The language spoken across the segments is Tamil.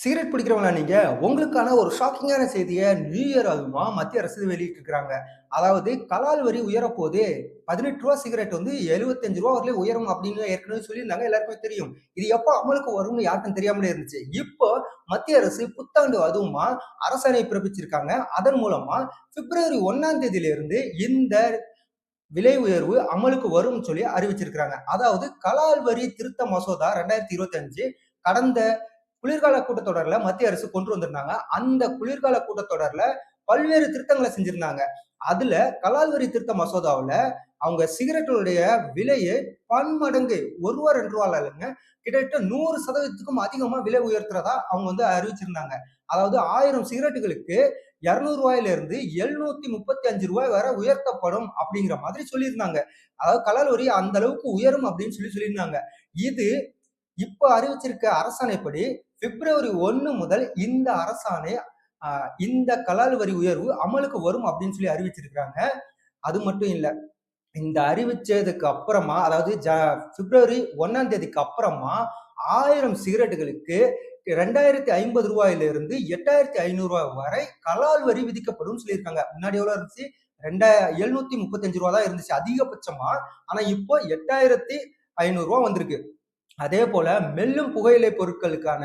சிகரெட் பிடிக்கிறவங்களா நீங்க? உங்களுக்கான ஒரு ஷாக்கிங்கான செய்தியை நியூ இயர் அதுவுமா மத்திய அரசு வெளியிட்டிருக்காங்க. அதாவது கலால் வரி உயரப்போது. பதினெட்டு ரூபா சிகரெட் வந்து எழுபத்தஞ்சு ரூபா வரலையும் உயரும் அப்படின்னு ஏற்கனவே சொல்லியிருந்தாங்க. எல்லாருக்குமே தெரியும். இது எப்போ அமலுக்கு வரும்னு யாருக்கும் தெரியாமலே இருந்துச்சு. இப்போ மத்திய அரசு புத்தாண்டு அதுவுமா அரசாணை பிறப்பிச்சிருக்காங்க. அதன் மூலமா பிப்ரவரி ஒன்னாம் தேதியிலிருந்து இந்த விலை உயர்வு அமலுக்கு வரும்னு சொல்லி அறிவிச்சிருக்கிறாங்க. அதாவது கலால் வரி திருத்த மசோதா 2025 கடந்த குளிர்கால கூட்டத்தொடர்ல மத்திய அரசு கொண்டு வந்திருந்தாங்க. அந்த குளிர்கால கூட்டத்தொடர்ல பல்வேறு திருத்தங்களை செஞ்சிருந்தாங்க. அதுல கலால் வரி திருத்த மசோதாவில் அவங்க சிகரெட்டுடைய விலையை பன்மடங்கு ஒரு ரூபா ரெண்டு ரூபால இல்லைங்க கிட்டத்தட்ட 100% அதிகமா விலை உயர்த்துறதா அவங்க வந்து அறிவிச்சிருந்தாங்க. அதாவது ஆயிரம் சிகரெட்டுகளுக்கு இரநூறுவாயிலேருந்து எழுநூற்றி முப்பத்தி அஞ்சு ரூபாய் வரை உயர்த்தப்படும் அப்படிங்கிற மாதிரி சொல்லியிருந்தாங்க. அதாவது கலால் வரி அந்த அளவுக்கு உயரும் அப்படின்னு சொல்லி சொல்லியிருந்தாங்க. இது இப்ப அறிவிச்சிருக்க அரசாணைப்படி பிப்ரவரி ஒன்று முதல் இந்த அரசாணை இந்த கலால் வரி உயர்வு அமலுக்கு வரும் அப்படின்னு சொல்லி அறிவிச்சிருக்காங்க. அது மட்டும் இல்லை இந்த அறிவிச்சதுக்கு அப்புறமா அதாவது ஜ பிப்ரவரி ஒன்னாம் தேதிக்கு அப்புறமா ஆயிரம் சிகரெட்டுகளுக்கு ரூ. 2050 இருந்து எட்டாயிரத்தி 8500 வரை கலால் வரி விதிக்கப்படும் சொல்லியிருக்காங்க. முன்னாடி எவ்வளோ இருந்துச்சு? ரெண்டாயிரம் எழுநூத்தி முப்பத்தஞ்சு ரூபா தான் இருந்துச்சு அதிகபட்சமா. ஆனா இப்போ எட்டாயிரத்தி ஐநூறுரூவா வந்திருக்கு. அதே போல மெல்லும் புகையிலை பொருட்களுக்கான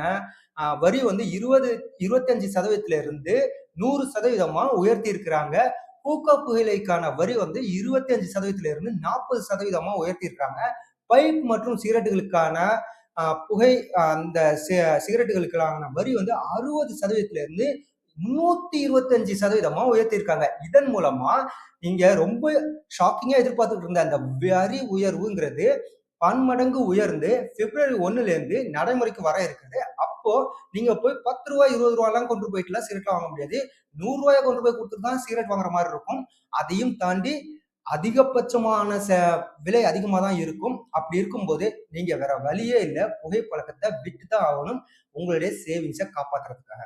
வரி வந்து 20 25% இருந்து 100% உயர்த்தி இருக்கிறாங்க. ஹூக்கா புகையிலைக்கான வரி வந்து 25% இருந்து 40% உயர்த்தி இருக்காங்க. பைப் மற்றும் சிகரெட்டுகளுக்கான புகை அந்த சிகரெட்டுகளுக்கான வரி வந்து 60% இருந்து 325% உயர்த்தியிருக்காங்க. இதன் மூலமா இங்க ரொம்ப ஷாக்கிங்கா எதிர்பார்த்துட்டு இருந்த அந்த வரி உயர்வுங்கிறது பன்மடங்கு உயர்ந்து பிப்ரவரி 1லேருந்து நடைமுறைக்கு வர இருக்குது. அப்போ நீங்க போய் பத்து 10 இருபது 20லாம் கொண்டு போயிட்டுலாம் சிகரெட்லாம் வாங்க முடியாது. நூறு 100 கொண்டு போய் கொடுத்துட்டு தான் சிகரெட் வாங்குற மாதிரி இருக்கும். அதையும் தாண்டி அதிகபட்சமான ச விலை அதிகமா தான் இருக்கும். அப்படி இருக்கும்போது நீங்க வேற வழியே இல்லை புகைப்பழக்கத்தை விட்டு தான் ஆகணும். உங்களுடைய சேவிங்ஸை காப்பாத்துறதுக்காக.